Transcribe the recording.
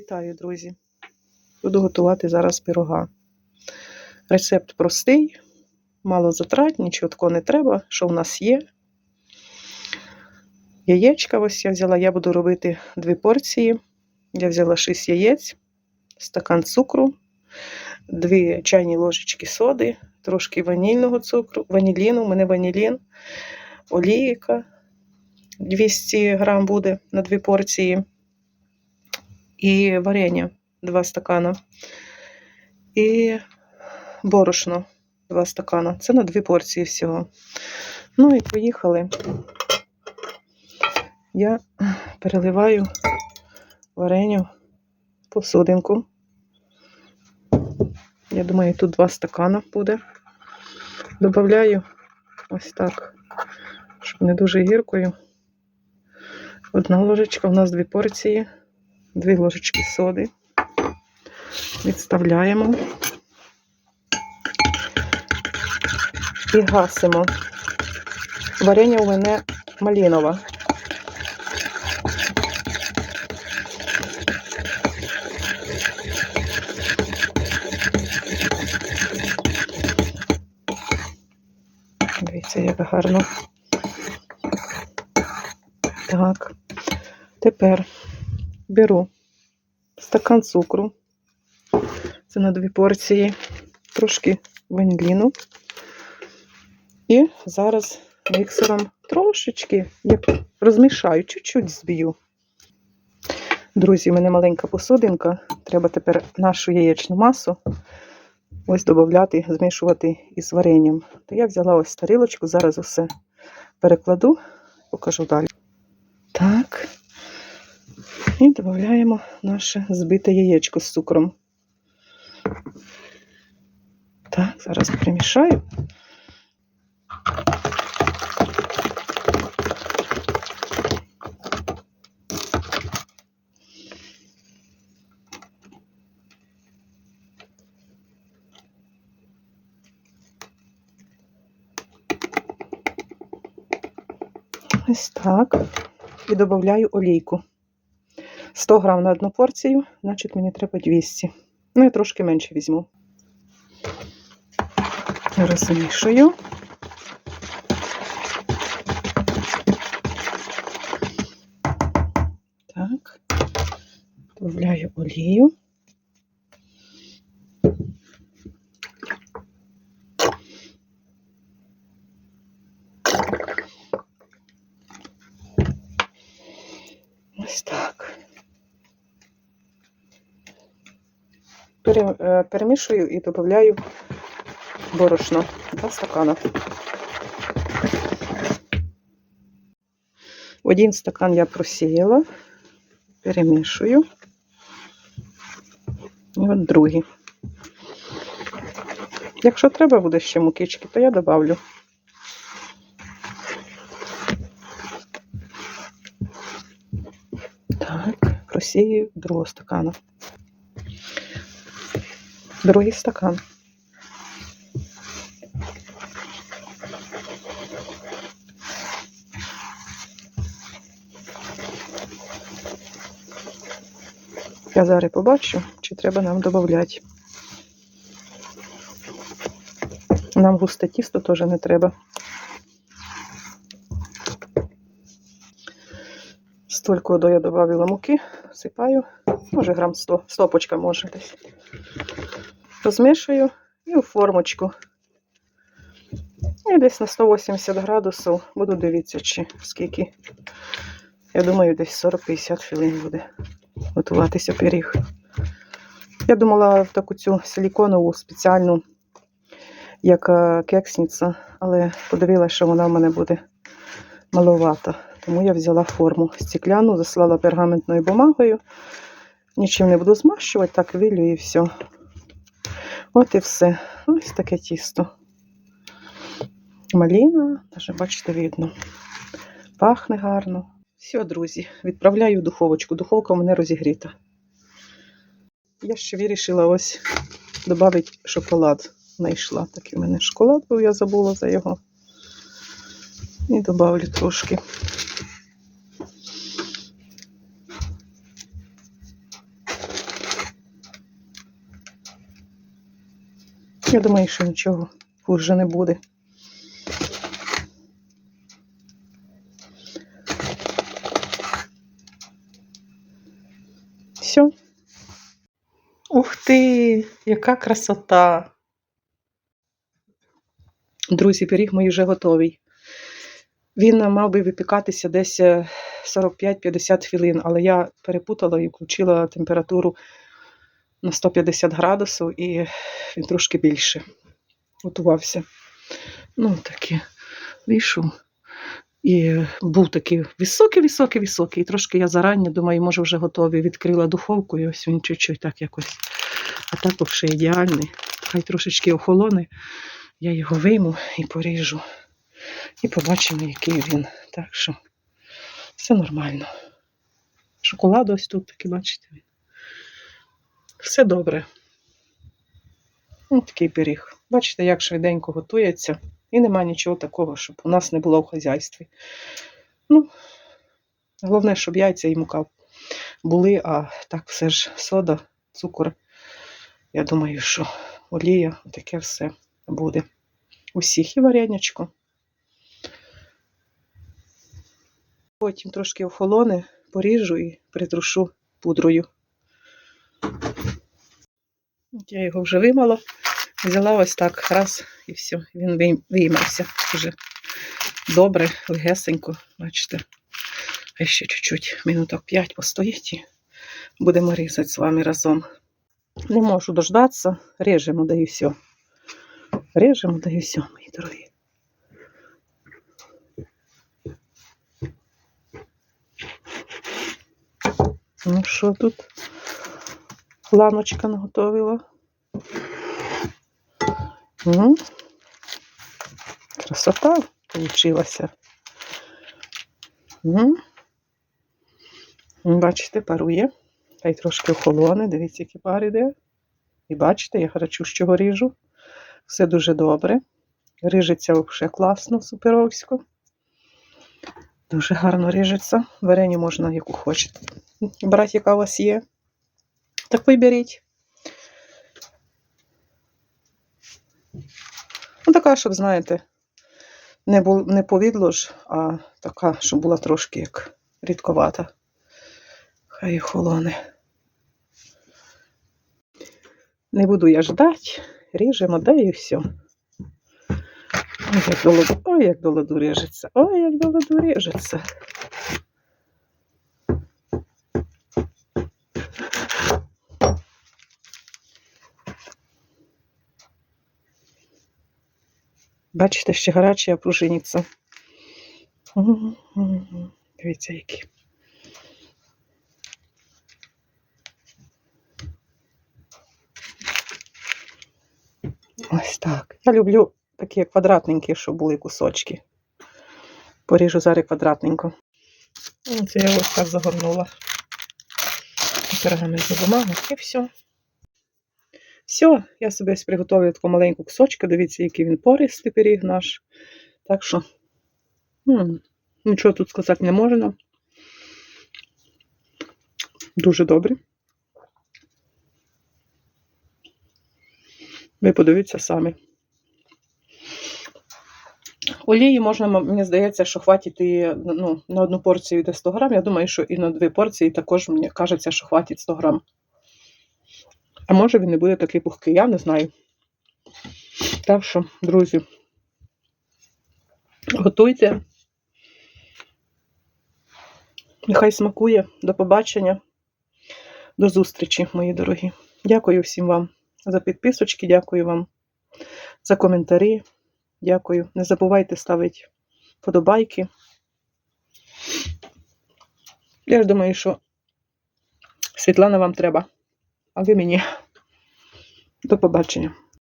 Вітаю, друзі! Буду готувати зараз пирога. Рецепт простий, мало затрат, нічого не треба, що в нас є. Яєчка ось я взяла, я буду робити дві порції. Я взяла 6 яєць, стакан цукру, дві чайні ложечки соди, трошки ванільного цукру, ваніліну, у мене ванілін, олійка 200 грам буде на дві порції і варення 2 стакана. І борошно 2 стакана. Це на 2 порції всього. Ну і поїхали. Я переливаю вареню в посудинку. Я думаю, тут 2 стакана буде. Добавляю ось так, щоб не дуже гіркою. Одна ложечка, у нас дві порції. Дві ложечки соди. Відставляємо і гасимо. Варення у мене малінове. Дивіться, як гарно. Так. Тепер беру стакан цукру. Це на дві порції, трошки ваніліну. І зараз міксером трошечки як розмішаю, чуть-чуть зб'ю. Друзі, у мене маленька посудинка. Треба тепер нашу яєчну масу ось додати, змішувати із варенням. То я взяла ось тарілочку, зараз усе перекладу, покажу далі. І додаємо наше збите яєчко з цукром. Так, зараз перемішаю. Ось так. І додаю олійку. 100 грам на одну порцію, значить мені треба 200. Ну, я трошки менше візьму. Розмішую. Так, додаю олію. Перемішую і додаю борошно. Два стакана. Один стакан я просіяла, перемішую. І от другий. Якщо треба буде ще мукички, то я добавлю. Так, просію другого стакана. Другий стакан. Я зараз побачу, чи треба нам додати. Нам густе тісто теж не треба. Столько водою я додавила муки, всипаю, може грам 100, стопочка може десь. Розмішую і у формочку. І десь на 180 градусів буду дивитися, чи скільки. Я думаю, десь 40-50 хвилин буде готуватися пиріг. Я думала в таку цю силіконову спеціальну, як е, кексниця, але подивилася, що вона в мене буде маловата. Тому я взяла форму стекляну, заслала пергаментною бумагою. Нічим не буду змащувати, так вилю і все. От і все. Ось таке тісто. Маліна, навіть бачите, видно. Пахне гарно. Все, друзі, відправляю в духовочку. Духовка у мене розігріта. Я ще вирішила ось додати шоколад. Знайшла такий у мене шоколад, був, я забула за його. І додавлю трошки. Я думаю, що нічого хуже не буде. Все. Ух ти, яка красота! Друзі, пиріг мій вже готовий. Він е, мав би випікатися десь е, 45-50 хвилин, але я перепутала і включила температуру на 150 градусів, і він трошки більше готувався. Ну, таке вийшов. І був такий високий, високий, високий. І трошки я зарані думаю, може вже готовий. Відкрила духовку, і ось він чуть-чуть так якось. А так взагалі ідеальний. Хай трошечки охолоне, я його вийму і поріжу. І побачимо, який він. Так що все нормально. Шоколад ось тут такий, бачите. Все добре. Ось такий пиріг. Бачите, як швиденько готується. І нема нічого такого, щоб у нас не було в хазяйстві. Ну, головне, щоб яйця і мука були, а так все ж сода, цукор. Я думаю, що олія, таке все буде. Усіх і варенячко. Потім трошки охолоне, поріжу і притрушу пудрою. Я його вже вимала, взяла ось так раз і все, він виймався вже добре, легесенько, бачите. А ще чуть-чуть, минуток 5 постоїть і будемо різати з вами разом. Не можу дождатися, режемо, да і все. Режемо, да і все, мої дорогі. Ну що тут? Ланочка наготовила. Ну, красота получилася. Ну, бачите, парує. Хай трошки охолоне, дивіться, які пар іде. І бачите, я гарячущого ріжу. Все дуже добре. Ріжеться взагалі класно, суперовсько. Дуже гарно ріжеться. Вареню можна, яку хочете. Брати, яка у вас є. Так виберіть. Ну, така, щоб, знаєте, не, бу, не повідло ж, а така, щоб була трошки як рідковата. Хай холоне. Не буду я ждати, ріжемо, да і все. Ой, як до ладу, ой, як до ладу ріжеться, ой, як до ладу ріжеться. Бачите, ще гаряча пружиніця. Мгм. Дивіться, які. Ось так. Я люблю такі квадратненькі, щоб були кусочки. Поріжу зараз квадратненько. Оце я ось так загорнула. Пергаментну бумагу і все. Все, я собі ось приготувала таку маленьку кусочку. Дивіться, який він пористий пиріг наш. Так що, м, нічого тут сказати не можна. Дуже добре. Ви подивіться самі. Олії можна, мені здається, що хватить і ну, на одну порцію йде 100 грам. Я думаю, що і на дві порції також мені кажеться, що хватить 100 грам. А може він не буде такий пухкий, я не знаю. Так що, друзі, готуйте. Нехай смакує. До побачення. До зустрічі, мої дорогі. Дякую всім вам за підписочки, дякую вам за коментарі. Дякую. Не забувайте ставити подобайки. Я ж думаю, що Світлана вам треба, а ви мені. До побачення.